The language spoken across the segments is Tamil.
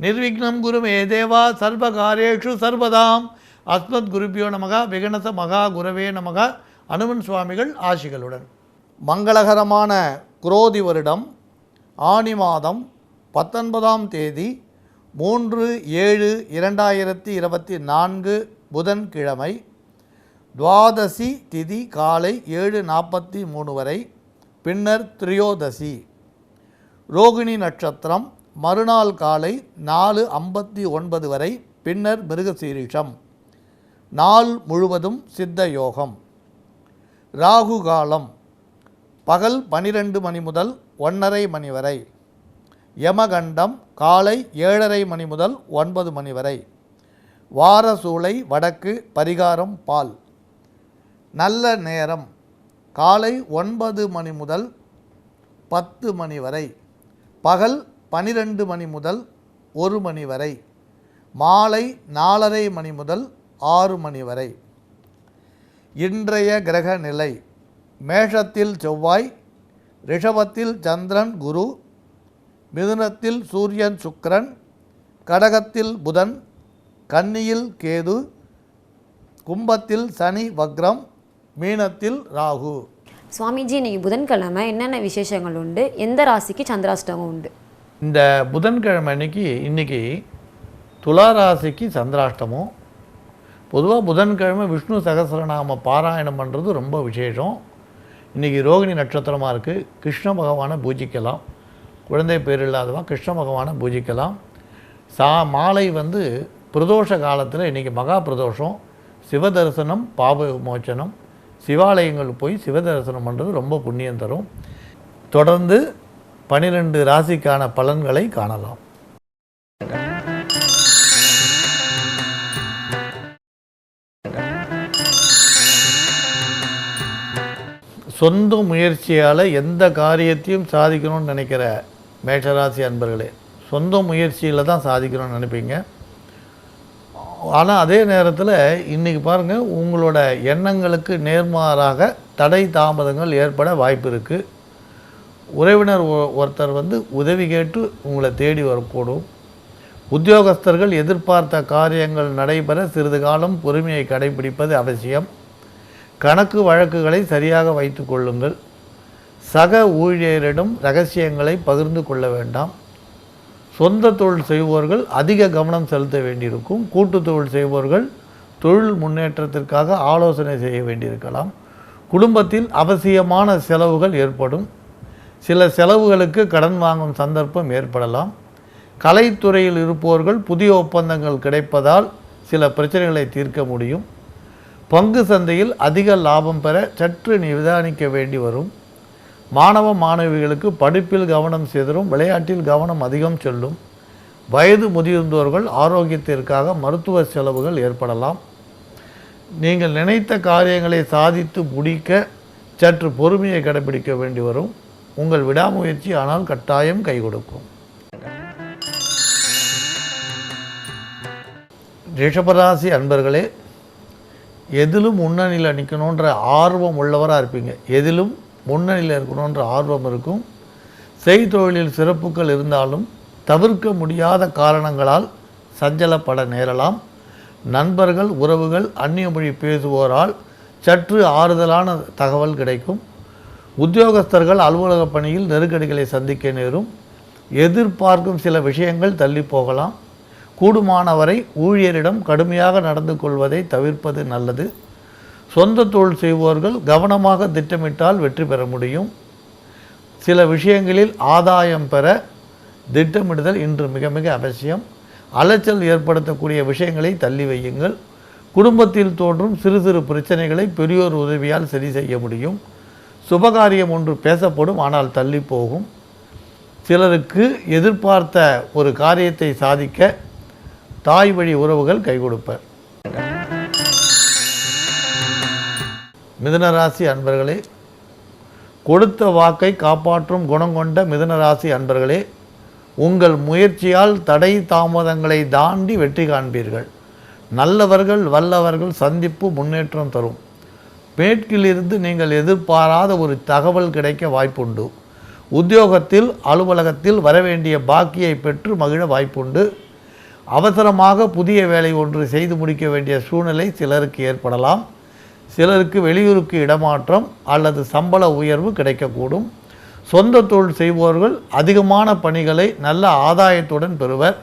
நிர்விக்னம் குரு மே தேவா சர்வகாரேஷு சர்வதாம். அஸ்மத் குருபியோ நமக விகணச மகா குரவே நமக அனுமன் சுவாமிகள் ஆசிகளுடன். மங்களகரமான குரோதி வருடம் ஆனி மாதம் பத்தொன்பதாம் தேதி மூன்று ஏழு இரண்டாயிரத்தி இருபத்தி நான்கு புதன்கிழமை துவாதசி திதி காலை ஏழு நாற்பத்தி மூணு வரை பின்னர் திரியோதசி. ரோகிணி நட்சத்திரம் மறுநாள் காலை நாலு ஐம்பத்தி ஒன்பது வரை பின்னர் மிருகசீரிஷம். நாள் முழுவதும் சித்த யோகம். ராகு காலம். பகல் பனிரெண்டு மணி முதல் ஒன்றரை மணி வரை. யமகண்டம் காலை ஏழரை மணி முதல் ஒன்பது மணி வரை. வாரசூளை வடக்கு பரிகாரம் பால். நல்ல நேரம். காலை ஒன்பது மணி முதல் பத்து மணி வரை. பகல் பனிரெண்டு மணி முதல் ஒரு மணி வரை மாலை நாலரை மணி முதல் ஆறு மணி வரை. இன்றைய கிரக நிலை மேஷத்தில் செவ்வாய் ரிஷபத்தில் சந்திரன் குரு மிதுனத்தில் சூரியன் சுக்கரன் கடகத்தில் புதன் கன்னியில் கேது கும்பத்தில் சனி வக்ரம் மீனத்தில் ராகு. சுவாமிஜி இன்னைக்கு புதன்கிழமை என்னென்ன விசேஷங்கள் உண்டு? எந்த ராசிக்கு சந்திராஷ்டமம் உண்டு? இந்த புதன்கிழமை அன்னைக்கு இன்றைக்கி துளாராசிக்கு சந்திராஷ்டமும். சந்திராஷ்டமம் பொதுவாக புதன்கிழமை விஷ்ணு சகஸ்ரநாம பாராயணம் பண்ணுறது ரொம்ப விசேஷம். இன்றைக்கி ரோகிணி நட்சத்திரமாக இருக்குது கிருஷ்ண பகவானை பூஜிக்கலாம். குழந்தை பேர் இல்லாதவன் கிருஷ்ண பகவானை பூஜிக்கலாம். சா மாலை வந்து பிரதோஷ காலத்தில் இன்றைக்கி மகா பிரதோஷம். சிவதரிசனம் பாப விமோச்சனம். சிவாலயங்கள் போய் சிவதரிசனம் பண்ணுறது ரொம்ப புண்ணியம் தரும். தொடர்ந்து பனிரெண்டு ராசிக்கான பலன்களை காணலாம். சொந்த முயற்சியால் எந்த காரியத்தையும் சாதிக்கணும்னு நினைக்கிற மேஷராசி அன்பர்களே சொந்த முயற்சியில் தான் சாதிக்கணும்னு நினைப்பீங்க. ஆனால் அதே நேரத்தில் இன்றைக்கி பாருங்கள் உங்களோட எண்ணங்களுக்கு நேர்மாறாக தடை தாமதங்கள் ஏற்பட வாய்ப்பு இருக்குது உறவினர் ஒ- ஒருத்தர் வந்து உதவி கேட்டு உங்களை தேடி வரக்கூடும். உத்தியோகஸ்தர்கள் எதிர்பார்த்த காரியங்கள் நடைபெற சிறிது காலம் பொறுமையை கடைபிடிப்பது அவசியம். கணக்கு வழக்குகளை சரியாக வைத்து கொள்ளுங்கள். சக ஊழியரிடம் ரகசியங்களை பகிர்ந்து கொள்ள வேண்டாம். சொந்த தொழில் செய்வோர்கள் அதிக கவனம் செலுத்த வேண்டியிருக்கும். கூட்டு தொழில் செய்வோர்கள் தொழில் முன்னேற்றத்திற்காக ஆலோசனை செய்ய வேண்டியிருக்கலாம். குடும்பத்தில் அவசியமான செலவுகள் ஏற்படும். சில செலவுகளுக்கு கடன் வாங்கும் சந்தர்ப்பம் ஏற்படலாம். கலைத்துறையில் இருப்பவர்கள் புதிய ஒப்பந்தங்கள் கிடைப்பதால் சில பிரச்சனைகளை தீர்க்க முடியும். பங்கு சந்தையில் அதிக லாபம் பெற சற்று நிதானிக்க வேண்டி வரும். மாணவ மாணவிகளுக்கு படிப்பில் கவனம் சிதறும் விளையாட்டில் கவனம் அதிகம் செல்லும். வயது முதிர்ந்தோர்கள் ஆரோக்கியத்திற்காக மருத்துவ செலவுகள் ஏற்படலாம். நீங்கள் நினைத்த காரியங்களை சாதித்து முடிக்க சற்று பொறுமையை கடைபிடிக்க வேண்டி வரும். உங்கள் விடாமுயற்சி ஆனால் கட்டாயம் கை கொடுக்கும். ரிஷபராசி அன்பர்களே எதிலும் முன்னணியில் நிற்கணுன்ற ஆர்வம் உள்ளவராக இருப்பீங்க. எதிலும் முன்னணியில் இருக்கணுன்ற ஆர்வம் இருக்கும். செய்தொழிலில் சிறப்புகள் இருந்தாலும் தவிர்க்க முடியாத காரணங்களால் சஞ்சலப்பட நேரலாம். நண்பர்கள் உறவுகள் அந்நிய மொழி பேசுவோரால் சற்று ஆறுதலான தகவல் கிடைக்கும். உத்தியோகஸ்தர்கள் அலுவலக பணியில் நெருக்கடிகளை சந்திக்க நேரும் எதிர்பார்க்கும் சில விஷயங்கள் தள்ளி போகலாம். கூடுமானவரை ஊழியரிடம் கடுமையாக நடந்து கொள்வதை தவிர்ப்பது நல்லது. சொந்த தொழில் செய்வோர்கள் கவனமாக திட்டமிட்டால் வெற்றி பெற முடியும். சில விஷயங்களில் ஆதாயம் பெற திட்டமிடுதல் இன்று மிக மிக அவசியம். அலைச்சல் ஏற்படுத்தக்கூடிய விஷயங்களை தள்ளி வையுங்கள். குடும்பத்தில் தோன்றும் சிறு சிறு பிரச்சனைகளை பெரியோர் உதவியால் சரி செய்ய முடியும். சுபகாரியம் ஒன்று பேசப்படும் ஆனால் தள்ளி போகும். சிலருக்கு எதிர்பார்த்த ஒரு காரியத்தை சாதிக்க தாய் வழி உறவுகள் கை கொடுப்பர். மிதுனராசி அன்பர்களே கொடுத்த வாக்கை காப்பாற்றும் குணம் கொண்ட மிதனராசி அன்பர்களே உங்கள் முயற்சியால் தடை தாமதங்களை தாண்டி வெற்றி காண்பீர்கள். நல்லவர்கள் வல்லவர்கள் சந்திப்பு முன்னேற்றம் தரும். பேட்டிலிருந்து நீங்கள் எதிர்பாராத ஒரு தகவல் கிடைக்க வாய்ப்புண்டு. உத்தியோகத்தில் அலுவலகத்தில் வரவேண்டிய பாக்கியை பெற்று மகிழ வாய்ப்புண்டு. அவசரமாக புதிய வேலை ஒன்று செய்து முடிக்க வேண்டிய சூழ்நிலை சிலருக்கு ஏற்படலாம். சிலருக்கு வெளியூருக்கு இடமாற்றம் அல்லது சம்பள உயர்வு கிடைக்கக்கூடும். சொந்த தொழில் செய்பவர்கள் அதிகமான பணிகளை நல்ல ஆதாயத்துடன் பெறுவர்.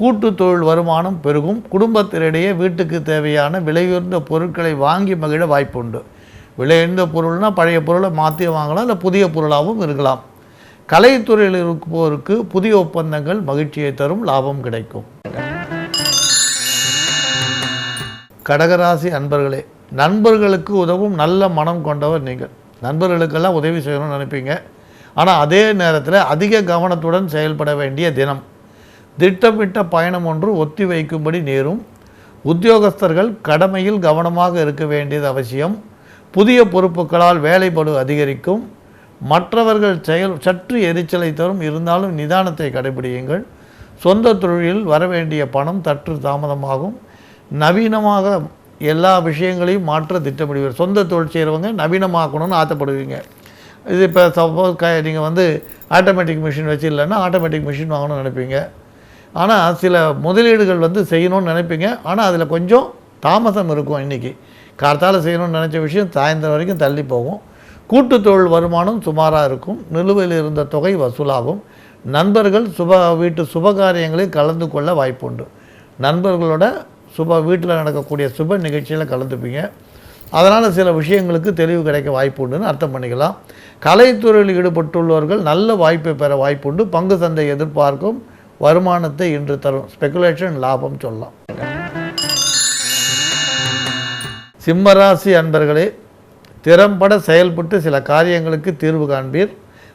கூட்டு தொழில் வருமானம் பெருகும். குடும்பத்தினிடையே வீட்டுக்கு தேவையான விலையுயர்ந்த பொருட்களை வாங்கி மகிழ வாய்ப்புண்டு. விலையுயர்ந்த பொருள்னால் பழைய பொருளை மாற்றி வாங்கலாம் இல்லை புதிய பொருளாகவும் இருக்கலாம். கலைத்துறையில் இருப்போருக்கு புதிய ஒப்பந்தங்கள் மகிழ்ச்சியை தரும் லாபம் கிடைக்கும். கடகராசி அன்பர்களே நண்பர்களுக்கு உதவும் நல்ல மனம் கொண்டவர் நீங்கள். நண்பர்களுக்கெல்லாம் உதவி செய்யணும்னு நினைப்பீங்க. ஆனால் அதே நேரத்தில் அதிக கவனத்துடன் செயல்பட வேண்டிய தினம். திட்டமிட்ட பயணம் ஒன்று ஒத்தி வைக்கும்படி நேரும். உத்தியோகஸ்தர்கள் கடமையில் கவனமாக இருக்க வேண்டியது அவசியம். புதிய பொறுப்புகளால் வேலைப்படு அதிகரிக்கும். மற்றவர்கள் செயல் சற்று எரிச்சலை தரும். இருந்தாலும் நிதானத்தை கடைபிடியுங்கள். சொந்த தொழிலில் வரவேண்டிய பணம் சற்று தாமதமாகும். நவீனமாக எல்லா விஷயங்களையும் மாற்ற திட்டமிடுவீர்கள். சொந்த தொழில் செய்கிறவங்க நவீனமாக்கணும்னு ஆசைப்படுவீங்க. இது இப்போ சப்போஸ் க நீங்கள் வந்து ஆட்டோமேட்டிக் மிஷின் வச்சு இல்லைன்னா ஆட்டோமேட்டிக் மிஷின் வாங்கணும்னு நினைப்பீங்க. ஆனால் சில முதலீடுகள் வந்து செய்யணும்னு நினைப்பீங்க. ஆனால் அதில் கொஞ்சம் தாமசம் இருக்கும் இன்றைக்கி கார்த்தால் செய்யணும்னு நினச்ச விஷயம் சாயந்தரம் வரைக்கும் தள்ளி போகும். கூட்டு தொழில் வருமானம் சுமாராக இருக்கும். நிலுவையில் இருந்த தொகை வசூலாகும். நண்பர்கள் சுப வீட்டு சுபகாரியங்களில் கலந்து கொள்ள வாய்ப்புண்டு. நண்பர்களோட சுப வீட்டில் நடக்கக்கூடிய சுப நிகழ்ச்சியில் கலந்துப்பீங்க. அதனால் சில விஷயங்களுக்கு தெளிவு கிடைக்க வாய்ப்புண்டுன்னு அர்த்தம் பண்ணிக்கலாம். கலைத்துறையில் ஈடுபட்டுள்ளவர்கள் நல்ல வாய்ப்பை பெற வாய்ப்புண்டு. பங்கு சந்தை எதிர்பார்க்கும். வருமானத்தை இன்று தரும். ஸ்பெகுலேஷன் லாபம் சொல்லலாம். சிம்மராசி அன்பர்களே திறம்பட செயல்பட்டு சில காரியங்களுக்கு தீர்வு காண்பீர்.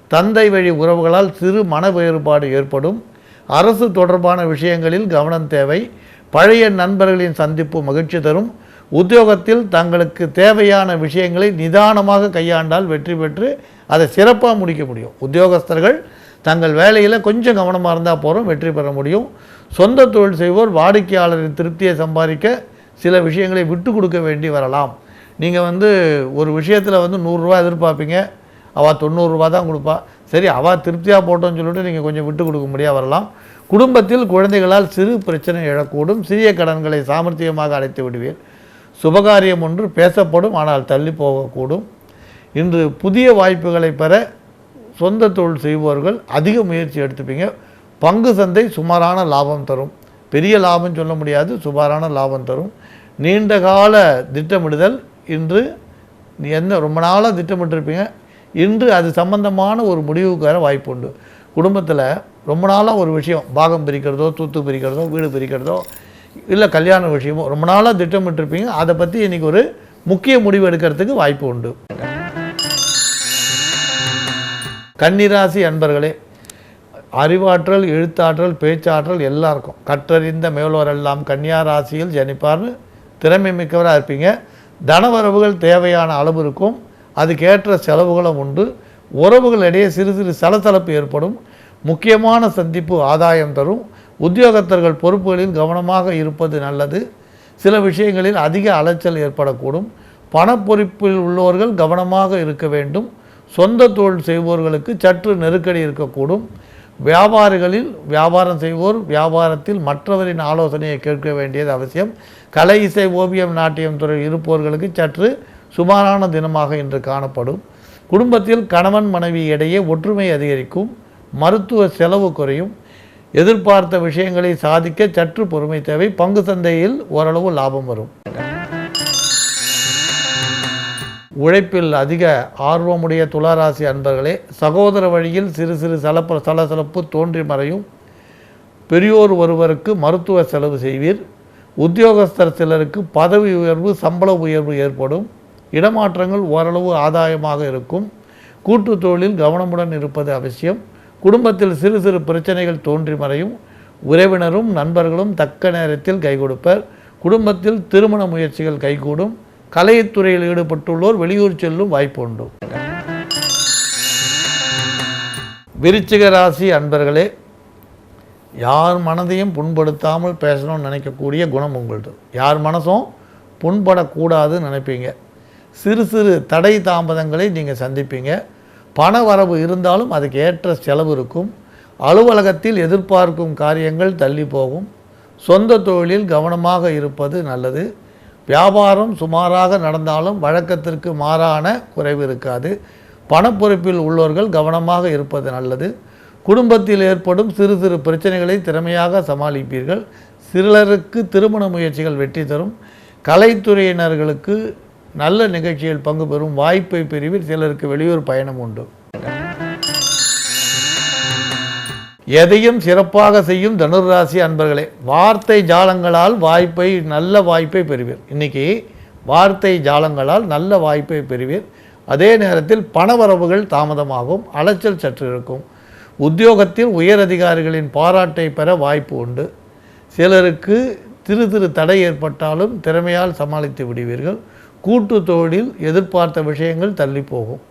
தந்தை வழி உறவுகளால் சிறு மன வேறுபாடு ஏற்படும். அரசு தொடர்பான விஷயங்களில் கவனம் தேவை. பழைய நண்பர்களின் சந்திப்பு மகிழ்ச்சி தரும். உத்தியோகத்தில் தங்களுக்கு தேவையான விஷயங்களை நிதானமாக கையாண்டால் வெற்றி பெற்று அதை சிறப்பாக முடிக்க முடியும். உத்தியோகஸ்தர்கள் தங்கள் வேலையில் கொஞ்சம் கவனமாக இருந்தால் போகிறோம் வெற்றி பெற முடியும். சொந்த தொழில் செய்வோர் வாடிக்கையாளரின் திருப்தியை சம்பாதிக்க சில விஷயங்களை விட்டு கொடுக்க வேண்டி வரலாம். நீங்கள் வந்து ஒரு விஷயத்தில் வந்து நூறுரூவா எதிர்பார்ப்பீங்க அவள் தொண்ணூறுரூவா தான் கொடுப்பா. சரி அவள் திருப்தியாக போட்டோன்னு சொல்லிட்டு நீங்கள் கொஞ்சம் விட்டு கொடுக்க முடியாது வரலாம். குடும்பத்தில் குழந்தைகளால் சிறு பிரச்சனை எழக்கூடும். சிறிய கடன்களை சாமர்த்தியமாக அடைத்து விடுவீர். சுபகாரியம் ஒன்று பேசப்படும் ஆனால் தள்ளி போகக்கூடும். இன்று புதிய வாய்ப்புகளை பெற சொந்த தொழில் செய்பவர்கள் அதிக முயற்சி எடுத்துப்பீங்க. பங்கு சந்தை சுமாரான லாபம் தரும். பெரிய லாபம் சொல்ல முடியாது சுமாரான லாபம் தரும். நீண்ட கால திட்டமிடுதல் இன்று நீ என்ன ரொம்ப நாளாக திட்டமிட்டிருப்பீங்க. இன்று அது சம்பந்தமான ஒரு முடிவுக்கு வர வாய்ப்பு உண்டு. குடும்பத்தில் ரொம்ப நாளாக ஒரு விஷயம் பாகம் பிரிக்கிறதோ தூத்து பிரிக்கிறதோ வீடு பிரிக்கிறதோ இல்லை கல்யாண விஷயமோ ரொம்ப நாளாக திட்டமிட்டிருப்பீங்க. அதை பற்றி இன்றைக்கி ஒரு முக்கிய முடிவு எடுக்கிறதுக்கு வாய்ப்பு உண்டு. கன்னிராசி அன்பர்களே அறிவாற்றல் எழுத்தாற்றல் பேச்சாற்றல் எல்லாம் இருக்கும் கற்றறிந்த மேலோரெல்லாம் கன்னியா ராசியில் ஜனிப்பார்னு திறமை மிக்கவராக இருப்பீங்க. தனவரவுகள் தேவையான அளவு இருக்கும். அதுக்கேற்ற செலவுகளும் உண்டு. உறவுகளிடையே சிறு சிறு சலசலப்பு ஏற்படும். முக்கியமான சந்திப்பு ஆதாயம் தரும். உத்தியோகத்தர்கள் பொறுப்புகளில் கவனமாக இருப்பது நல்லது. சில விஷயங்களில் அதிக அலைச்சல் ஏற்படக்கூடும். பணப்பொறுப்பில் உள்ளவர்கள் கவனமாக இருக்க வேண்டும். சொந்த தொழில் செய்வோர்களுக்கு சற்று நெருக்கடி இருக்கக்கூடும். வியாபாரிகளில் வியாபாரம் செய்வோர் வியாபாரத்தில் மற்றவரின் ஆலோசனையை கேட்க வேண்டியது அவசியம். கலை இசை ஓவியம் நாட்டியம் துறை இருப்பவர்களுக்கு சற்று சுமாரான தினமாக இன்று காணப்படும். குடும்பத்தில் கணவன் மனைவி இடையே ஒற்றுமை அதிகரிக்கும். மருத்துவ செலவு குறையும். எதிர்பார்த்த விஷயங்களை சாதிக்க சற்று பொறுமை தேவை. பங்கு சந்தையில் ஓரளவு லாபம் வரும். உழைப்பில் அதிக ஆர்வமுடைய துளாராசி அன்பர்களே சகோதர வழியில் சிறு சிறு சலப்ப சலசலப்பு தோன்றி மறையும். பெரியோர் ஒருவருக்கு மருத்துவ செலவு செய்வீர். உத்தியோகஸ்தர் சிலருக்கு பதவி உயர்வு சம்பள உயர்வு ஏற்படும். இடமாற்றங்கள் ஓரளவு ஆதாயமாக இருக்கும். கூட்டு தொழிலில் கவனமுடன் இருப்பது அவசியம். குடும்பத்தில் சிறு சிறு பிரச்சனைகள் தோன்றி மறையும். உறவினரும் நண்பர்களும் தக்க நேரத்தில் கை கொடுப்பர். குடும்பத்தில் திருமண முயற்சிகள் கைகூடும். கலைத்துறையில் ஈடுபட்டுள்ளோர் வெளியூர் செல்லும் வாய்ப்பு உண்டு. விருச்சிக ராசி அன்பர்களே யார் மனதையும் புண்படுத்தாமல் பேசணும்னு நினைக்கக்கூடிய குணம் உங்கள்கிட்ட யார் மனசும் புண்படக்கூடாதுன்னு நினைப்பீங்க. சிறு சிறு தடை தாமதங்களை நீங்கள் சந்திப்பீங்க. பண வரவு இருந்தாலும் அதுக்கு ஏற்ற செலவு இருக்கும். அலுவலகத்தில் எதிர்பார்க்கும் காரியங்கள் தள்ளி போகும். சொந்த தொழிலில் கவனமாக இருப்பது நல்லது. வியாபாரம் சுமாராக நடந்தாலும் வழக்கத்திற்கு மாறான குறைவு இருக்காது. பணப்பொறுப்பில் உள்ளவர்கள் கவனமாக இருப்பது நல்லது. குடும்பத்தில் ஏற்படும் சிறு சிறு பிரச்சனைகளை திறமையாக சமாளிப்பீர்கள். சிலருக்கு திருமண முயற்சிகள் வெற்றி தரும். கலைத்துறையினர்களுக்கு நல்ல நிகழ்ச்சியில் பங்கு பெறும் வாய்ப்பை பிரிவில் சிலருக்கு வெளியூர் பயணம் உண்டு. எதையும் சிறப்பாக செய்யும் தனுர்ராசி அன்பர்களே வார்த்தை ஜாலங்களால் வாய்ப்பை நல்ல வாய்ப்பை பெறுவீர். இன்னைக்கு வார்த்தை ஜாலங்களால் நல்ல வாய்ப்பை பெறுவீர். அதே நேரத்தில் பணவரவுகள் தாமதமாகும் அலைச்சல் சற்று இருக்கும். உத்தியோகத்தில் உயர் அதிகாரிகளின் பாராட்டை பெற வாய்ப்பு உண்டு. சிலருக்கு திரு திரு தடை ஏற்பட்டாலும் திறமையால் சமாளித்து விடுவீர்கள். கூட்டு தொழிலில் எதிர்பார்த்த விஷயங்கள் தள்ளி போகும்.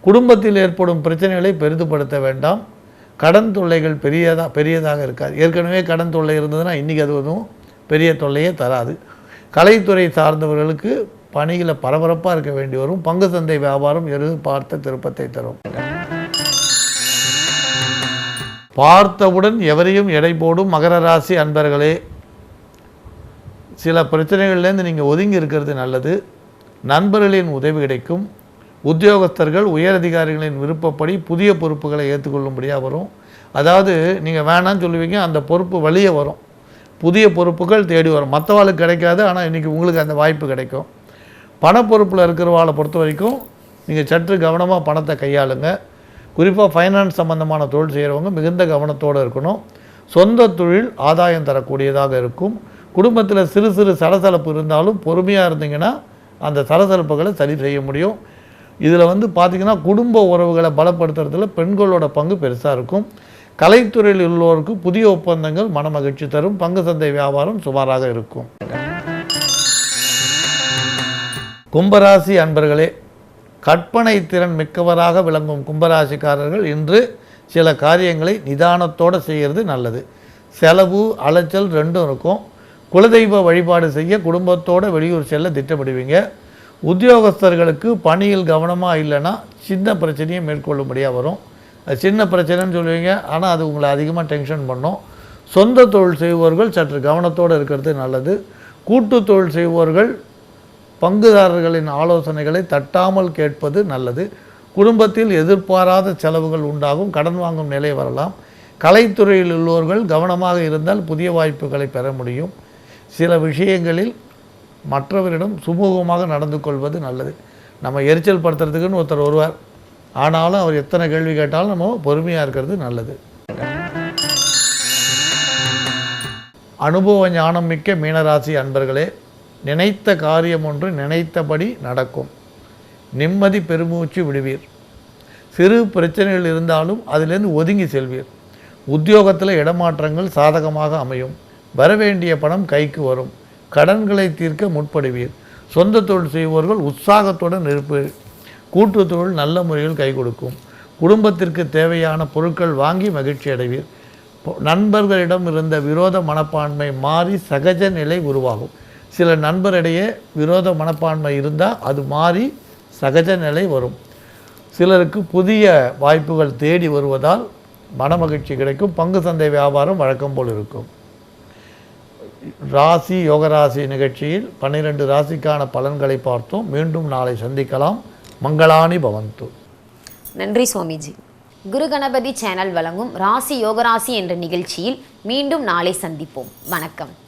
குடும்பத்தில் ஏற்படும் பிரச்சனைகளை பெரிதுபடுத்த வேண்டாம். கடன் தொல்லைகள் பெரியதாக பெரியதாக இருக்காது. ஏற்கனவே கடன் தொல்லை இருந்ததுன்னா இன்றைக்கி அது எதுவும் பெரிய தொல்லையே தராது. கலைத்துறை சார்ந்தவர்களுக்கு பணிகளை பரபரப்பாக இருக்க வேண்டி வரும். பங்கு சந்தை வியாபாரம் எதிர்பார்த்த திருப்பத்தை தரும். பார்த்தவுடன் எவரையும் எடை போடும் மகர ராசி அன்பர்களே சில பிரச்சனைகள்லேருந்து நீங்கள் ஒதுங்கி இருக்கிறது நல்லது. நண்பர்களின் உதவி கிடைக்கும். உத்தியோகஸ்தர்கள் உயரதிகாரிகளின் விருப்பப்படி புதிய பொறுப்புகளை ஏற்றுக்கொள்ளும்படியாக வரும். அதாவது நீங்கள் வேணான்னு சொல்லுவீங்க அந்த பொறுப்பு வழியே வரும். புதிய பொறுப்புகள் தேடி வரும். மற்றவாளுக்கு கிடைக்காது ஆனால் இன்றைக்கி உங்களுக்கு அந்த வாய்ப்பு கிடைக்கும். பணப்பொறுப்பில் இருக்கிறவாளை பொறுத்த வரைக்கும் நீங்கள் சற்று கவனமாக பணத்தை கையாளுங்க. குறிப்பாக ஃபைனான்ஸ் சம்மந்தமான தொழில் செய்கிறவங்க மிகுந்த கவனத்தோடு இருக்கணும். சொந்த தொழில் ஆதாயம் தரக்கூடியதாக இருக்கும். குடும்பத்தில் சிறு சிறு சலசலப்பு இருந்தாலும் பொறுமையாக இருந்தீங்கன்னா அந்த சலசலப்புகளை சரி செய்ய முடியும். இதில் வந்து பார்த்திங்கன்னா குடும்ப உறவுகளை பலப்படுத்துறதுல பெண்களோட பங்கு பெருசாக இருக்கும். கலைத்துறையில் உள்ளோருக்கு புதிய ஒப்பந்தங்கள் மனமகிழ்ச்சி தரும். பங்கு சந்தை வியாபாரம் சுமாராக இருக்கும். கும்பராசி அன்பர்களே கற்பனை திறன் மிக்கவராக விளங்கும் கும்பராசிக்காரர்கள் இன்று சில காரியங்களை நிதானத்தோடு செய்கிறது நல்லது. செலவு அலைச்சல் ரெண்டும் இருக்கும். குலதெய்வ வழிபாடு செய்ய குடும்பத்தோடு வெளியூர் செல்ல திட்டமிடுவீங்க. உத்தியோகஸ்தர்களுக்கு பணியில் கவனமாக இல்லைன்னா சின்ன பிரச்சனையை மேற்கொள்ளும்படியாக வரும். அது சின்ன பிரச்சனைன்னு சொல்லுவீங்க. ஆனால் அது உங்களை அதிகமாக டென்ஷன் பண்ணும். சொந்த தொழில் செய்பவர்கள் சற்று கவனத்தோடு இருக்கிறது நல்லது. கூட்டு தொழில் செய்பவர்கள் பங்குதாரர்களின் ஆலோசனைகளை தட்டாமல் கேட்பது நல்லது. குடும்பத்தில் எதிர்பாராத செலவுகள் உண்டாகும். கடன் வாங்கும் நிலை வரலாம். கலைத்துறையில் உள்ளவர்கள் கவனமாக இருந்தால் புதிய வாய்ப்புகளை பெற முடியும். சில விஷயங்களில் மற்றவரிடம் சுமூகமாக நடந்து கொள்வது நல்லது. நம்ம எரிச்சல் படுத்துறதுக்குன்னு ஒருத்தர் வருவார். ஆனாலும் அவர் எத்தனை கேள்வி கேட்டாலும் நம்ம பொறுமையாக இருக்கிறது நல்லது. அனுபவ ஞானம் மிக்க மீனராசி அன்பர்களே நினைத்த காரியம் ஒன்று நினைத்தபடி நடக்கும். நிம்மதி பெருமூச்சு விடுவீர். சிறு பிரச்சனைகள் இருந்தாலும் அதிலிருந்து ஒதுங்கி செல்வீர். உத்தியோகத்தில் இடமாற்றங்கள் சாதகமாக அமையும். வரவேண்டிய பணம் கைக்கு வரும். கடன்களை தீர்க்க முற்படுவீர். சொந்த தொழில் செய்பவர்கள் உற்சாகத்துடன் இருப்பீர் கூட்டு தொழில் நல்ல முறையில் கை கொடுக்கும். குடும்பத்திற்கு தேவையான பொருட்கள் வாங்கி மகிழ்ச்சி அடைவீர். நண்பர்களிடம் இருந்த விரோத மனப்பான்மை மாறி சகஜ நிலை உருவாகும். சில நண்பரிடையே விரோத மனப்பான்மை இருந்தால் அது மாறி சகஜ நிலை வரும். சிலருக்கு புதிய வாய்ப்புகள் தேடி வருவதால் மனமகிழ்ச்சி கிடைக்கும். பங்கு சந்தை வியாபாரம் வழக்கம் போல் இருக்கும். ராசி யோகராசி நிகழ்ச்சியில் பன்னிரண்டு ராசிக்கான பலன்களை பார்த்தோம். மீண்டும் நாளை சந்திக்கலாம். மங்களானி பவந்து. நன்றி சுவாமிஜி. குரு கணபதி சேனல் வழங்கும் ராசி யோகராசி என்ற நிகழ்ச்சியில் மீண்டும் நாளை சந்திப்போம். வணக்கம்.